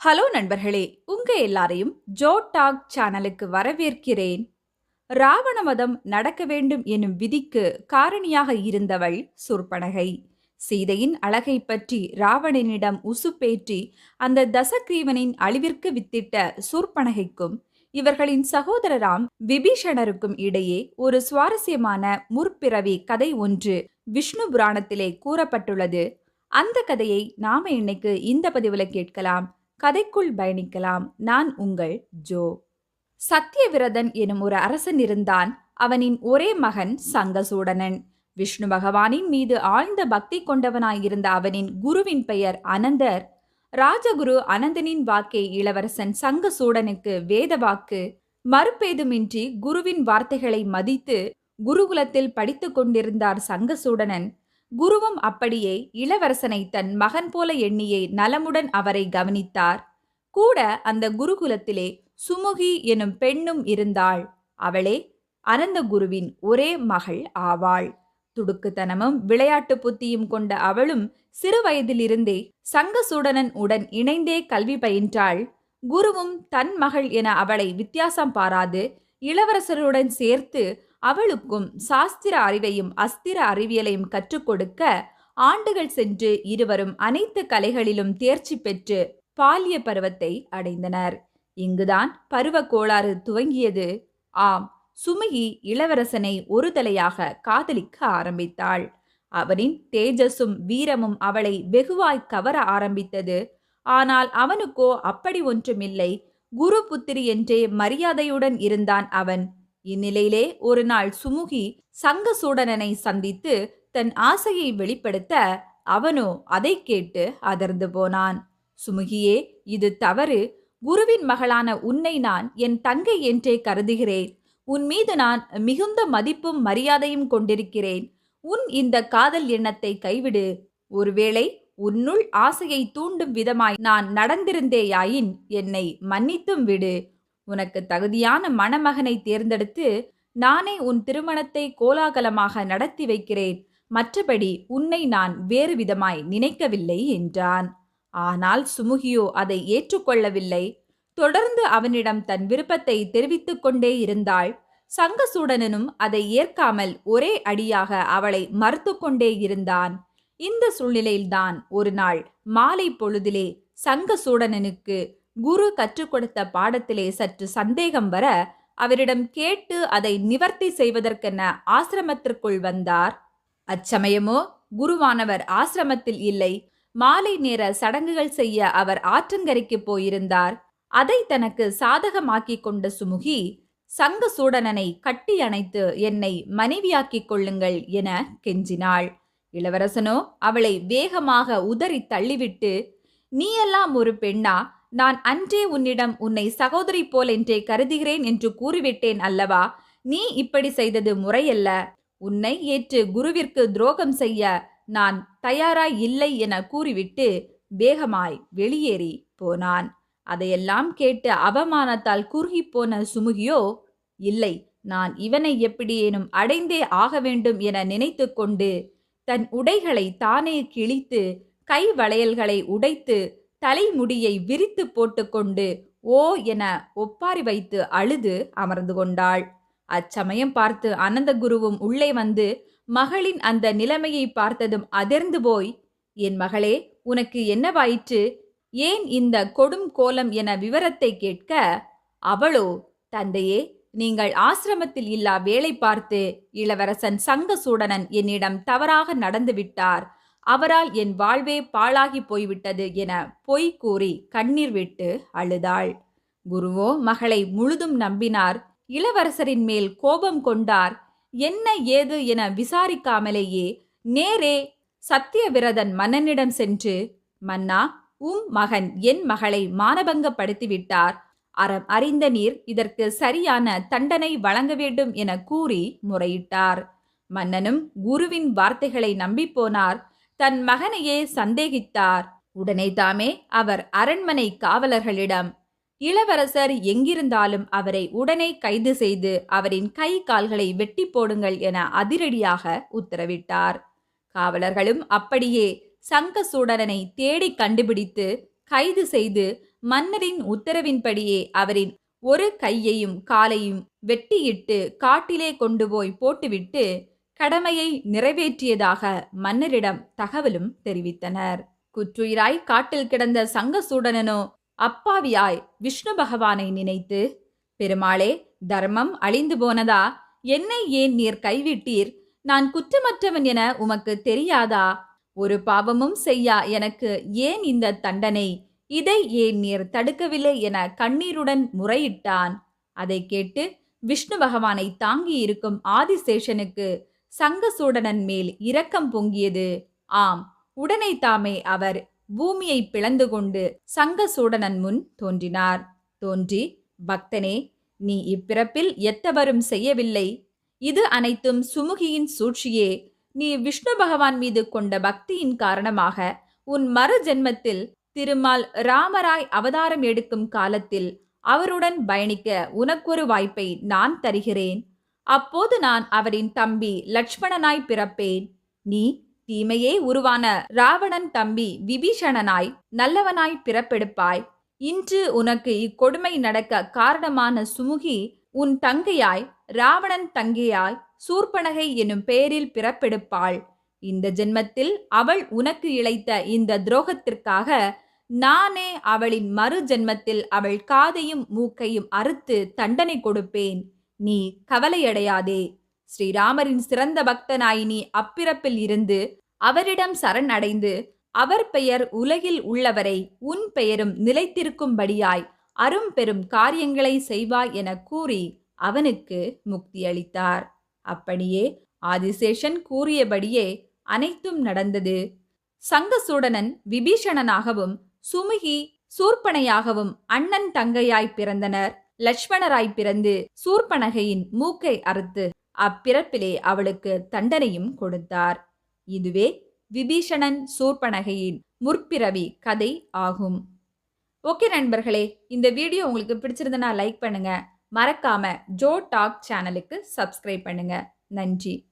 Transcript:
Hello நண்பர்களே உங்க எல்லாரையும் ஜோ டாக் சேனலுக்கு வரவேற்கிறேன். ராவணவதம் நடக்க வேண்டும் எனும் விதிக்கு காரணியாக இருந்தவள் சூர்பனகை சீதையின் அழகை பற்றி ராவணனிடம் உசுப்பேற்றி அந்த தசக்ரீவனின் அழிவிற்கு வித்திட்ட சூர்பனகைக்கும் இவர்களின் சகோதரராம் விபீஷணருக்கும் இடையே ஒரு சுவாரஸ்யமான முற்பிறவி கதை ஒன்று விஷ்ணு புராணத்திலே கூறப்பட்டுள்ளது. அந்த கதையை நாம இன்னைக்கு இந்த பதிவில் கேட்கலாம். கதைக்குள் பயணிக்கலாம். நான் உங்கள் ஜோ. சத்தியவிரதன் எனும் ஒரு அரசன் இருந்தான். அவனின் ஒரே மகன் சங்கசூடனன். விஷ்ணு பகவானின் மீது ஆழ்ந்த பக்தி கொண்டவனாயிருந்த அவனின் குருவின் பெயர் அனந்தர். ராஜகுரு அனந்தனின் வாக்கை இளவரசன் சங்கசூடனுக்கு வேத வாக்கு. மறுப்பேதுமின்றி குருவின் வார்த்தைகளை மதித்து குருகுலத்தில் படித்து கொண்டிருந்தார் சங்கசூடனன். குருவும் அப்படியே இளவரசனை தன் மகன் போல எண்ணியே நலமுடன் அவரை கவனித்தார். கூட அந்த குருகுலத்திலே சுமுகி எனும் பெண்ணும் இருந்தாள். அவளே அனந்த குருவின் ஒரே மகள் ஆவாள். துடுக்குத்தனமும் விளையாட்டு புத்தியும் கொண்ட அவளும் சிறு வயதிலிருந்தே சங்கசூடனன் உடன் இணைந்தே கல்வி பயின்றாள். குருவும் தன் மகள் என அவளை வித்தியாசம் பாராது இளவரசருடன் சேர்த்து அவளுக்கும் சாஸ்திர அறிவையும் அஸ்திர அறிவியலையும் கற்றுக் கொடுக்க ஆண்டுகள் சென்று இருவரும் அனைத்து கலைகளிலும் தேர்ச்சி பெற்று பால்ய பருவத்தை அடைந்தனர். இங்குதான் பருவ கோளாறு துவங்கியது. ஆம் சுமகி இளவரசனை ஒரு தலையாக காதலிக்க ஆரம்பித்தாள். அவனின் தேஜஸும் வீரமும் அவளை வெகுவாய் கவர ஆரம்பித்தது. ஆனால் அவனுக்கோ அப்படி ஒன்றுமில்லை. குரு புத்திரி என்றே மரியாதையுடன் இருந்தான் அவன். இந்நிலையிலே ஒரு நாள் சுமுகி சங்க சூடனனை சந்தித்து தன் ஆசையை வெளிப்படுத்த அவனோ அதை கேட்டு அதிர்ந்து போனான். சுமுகியே இது தவறு. குருவின் மகளான உன்னை நான் என் தங்கை என்றே கருதுகிறேன். உன் மீது நான் மிகுந்த மதிப்பும் மரியாதையும் கொண்டிருக்கிறேன். உன் இந்த காதல் எண்ணத்தை கைவிடு. ஒருவேளை உன்னுள் ஆசையை தூண்டும் விதமாய் நான் நடந்திருந்தேயாயின் என்னை மன்னித்தும் விடு. உனக்கு தகுதியான மணமகனை தேர்ந்தெடுத்து நானே உன் திருமணத்தை கோலாகலமாக நடத்தி வைக்கிறேன். மற்றபடி உன்னை நான் வேறு விதமாய் நினைக்கவில்லை என்றான். ஆனால் சுமுகியோ அதை ஏற்றுக்கொள்ளவில்லை. தொடர்ந்து அவனிடம் தன் விருப்பத்தை தெரிவித்துக் கொண்டே இருந்தாள். சங்கசூடனனும் அதை ஏற்காமல் ஒரே அடியாக அவளை மறுத்து கொண்டே இருந்தான். இந்த சூழ்நிலையில்தான் ஒரு நாள் மாலை பொழுதிலே சங்கசூடனனுக்கு குரு கற்றுக் கொடுத்த பாடத்திலே சற்று சந்தேகம் வர அவரிடம் கேட்டு அதை நிவர்த்தி செய்வதற்கென ஆசிரமத்திற்குள் வந்தார். அச்சமயமோ குருவானவர் ஆசிரமத்தில் இல்லை. மாலை நேர சடங்குகள் செய்ய அவர் ஆற்றங்கரைக்கு போயிருந்தார். அதை தனக்கு சாதகமாக்கிக் கொண்ட சுமுகி சங்க சூடனனை கட்டி அணைத்து என்னை மனைவியாக்கிக் கொள்ளுங்கள் என கெஞ்சினாள். இளவரசனோ அவளை வேகமாக உதறி தள்ளிவிட்டு நீ எல்லாம் ஒரு பெண்ணா? நான் அன்றே உன்னிடம் உன்னை சகோதரி போல் என்றே கருதுகிறேன் என்று கூறிவிட்டேன் அல்லவா? நீ இப்படி செய்தது முறையல்ல. உன்னை ஏற்று குருவிற்கு துரோகம் செய்ய நான் தயாராய் இல்லை என கூறிவிட்டு வேகமாய் வெளியேறி போனான். அதையெல்லாம் கேட்டு அவமானத்தால் குறுகி போன சுமுகியோ இல்லை நான் இவனை எப்படியேனும் அடைந்தே ஆக வேண்டும் என நினைத்து கொண்டு தன் உடைகளை தானே கிழித்து கை வளையல்களை உடைத்து தலைமுடியை விரித்து போட்டுக்கொண்டு ஓ என ஒப்பாரி வைத்து அழுது அமர்ந்து கொண்டாள். அச்சமயம் பார்த்து அனந்தகுருவும் உள்ளே வந்து மகளின் அந்த நிலைமையை பார்த்ததும் அதிர்ந்து போய் என் மகளே உனக்கு என்னவாயிற்று? ஏன் இந்த கொடும் கோலம் என விவரத்தை கேட்க அவளோ தந்தையே நீங்கள் ஆசிரமத்தில் இல்லா வேலை பார்த்து இளவரசன் சங்கசூடனன் என்னிடம் தவறாக நடந்துவிட்டார் அவரால் என் வாழ்வே பாழாகி போய்விட்டது என பொய் கூறி கண்ணீர் விட்டு அழுதாள். குருவோ மகளை முழுதும் நம்பினார். இளவரசரின் மேல் கோபம் கொண்டார். என்ன ஏது என விசாரிக்காமலேயே நேரே சத்தியவிரதன் மன்னனிடம் சென்று மன்னா உம் மகன் என் மகளை மானபங்கப்படுத்திவிட்டார். அறம் அறிந்த நீர் இதற்கு சரியான தண்டனை வழங்க வேண்டும் என கூறி முறையிட்டார். மன்னனும் குருவின் வார்த்தைகளை நம்பிப்போனார் தன் மகனையே சந்தேகித்தார். உடனே தாமே அவர் அரண்மனை காவலர்களிடம் இளவரசர் எங்கிருந்தாலும் அவரை உடனே கைது செய்து அவரின் கை கால்களை வெட்டி போடுங்கள் என அதிரடியாக உத்தரவிட்டார். காவலர்களும் அப்படியே சங்கசூடனனை தேடி கண்டுபிடித்து கைது செய்து மன்னரின் உத்தரவின்படியே அவரின் ஒரு கையையும் காலையும் வெட்டியிட்டு காட்டிலே கொண்டு போய் போட்டுவிட்டு கடமையை நிறைவேற்றியதாக மன்னரிடம் தகவலும் தெரிவித்தனர். குற்றுயிராய் காட்டில் கிடந்த சங்கசூடனனோ அப்பாவியாய் விஷ்ணு பகவானை நினைத்து பெருமாளே தர்மம் அழிந்து போனதா? என்னை ஏன் நீர் கைவிட்டீர்? நான் குற்றமற்றவன் என உமக்கு தெரியாதா? ஒரு பாவமும் செய்யா எனக்கு ஏன் இந்த தண்டனை? இதை ஏன் நீர் தடுக்கவில்லை என கண்ணீருடன் முறையிட்டான். அதை கேட்டு விஷ்ணு பகவானை தாங்கி இருக்கும் ஆதிசேஷனுக்கு சங்கசூடனன் மேல் இரக்கம் பொங்கியது. ஆம் உடனே தாமே அவர் பூமியை பிளந்து கொண்டு சங்கசூடனன் முன் தோன்றினார். தோன்றி பக்தனே நீ இப்பிறப்பில் எத்தவரும் செய்யவில்லை. இது அனைத்தும் சுமுகியின் சூழ்ச்சியே. நீ விஷ்ணு பகவான் மீது கொண்ட பக்தியின் காரணமாக உன் மறு ஜென்மத்தில் திருமால் ராமராய் அவதாரம் எடுக்கும் காலத்தில் அவருடன் பயணிக்க உனக்கொரு வாய்ப்பை நான் தருகிறேன். அப்போது நான் அவரின் தம்பி லட்சுமணனாய் பிறப்பேன். நீ தீமையே உருவான ராவணன் தம்பி விபீஷணனாய் நல்லவனாய் பிறப்பெடுப்பாய். இன்று உனக்கு இக்கொடுமை நடக்க காரணமான சுமுகி உன் தங்கையாய் ராவணன் தங்கையாய் சூர்பனகை எனும் பெயரில் பிறப்பெடுப்பாள். இந்த ஜென்மத்தில் அவள் உனக்கு இழைத்த இந்த துரோகத்திற்காக நானே அவளின் மறு ஜென்மத்தில் அவள் காதையும் மூக்கையும் அறுத்து தண்டனை கொடுப்பேன். நீ கவலையடையாதே. ஸ்ரீராமரின் சிறந்த பக்தனாய் நீ அப்பிறப்பில் இருந்து அவரிடம் சரண் அடைந்து அவர் பெயர் உலகில் உள்ளவரை உன் பெயரும் நிலைத்திருக்கும்படியாய் அரும் பெரும் காரியங்களை செய்வாய் என கூறி அவனுக்கு முக்தியளித்தார். அப்படியே ஆதிசேஷன் கூறியபடியே அனைத்தும் நடந்தது. சங்கசூடனன் விபீஷணனாகவும் சுமுகி சூர்பனையாகவும் அண்ணன் தங்கையாய் பிறந்தனர். லட்சுமணராய் பிறந்து சூர்பனகையின் மூக்கை அறுத்து அப்பிறப்பிலே அவளுக்கு தண்டனையும் கொடுத்தார். இதுவே விபீஷணன் சூர்பனகையின் முற்பிறவி கதை ஆகும். ஓகே நண்பர்களே இந்த வீடியோ உங்களுக்கு பிடிச்சிருந்தனா லைக் பண்ணுங்க. மறக்காம ஜோ டாக் சேனலுக்கு சப்ஸ்கிரைப் பண்ணுங்க. நன்றி.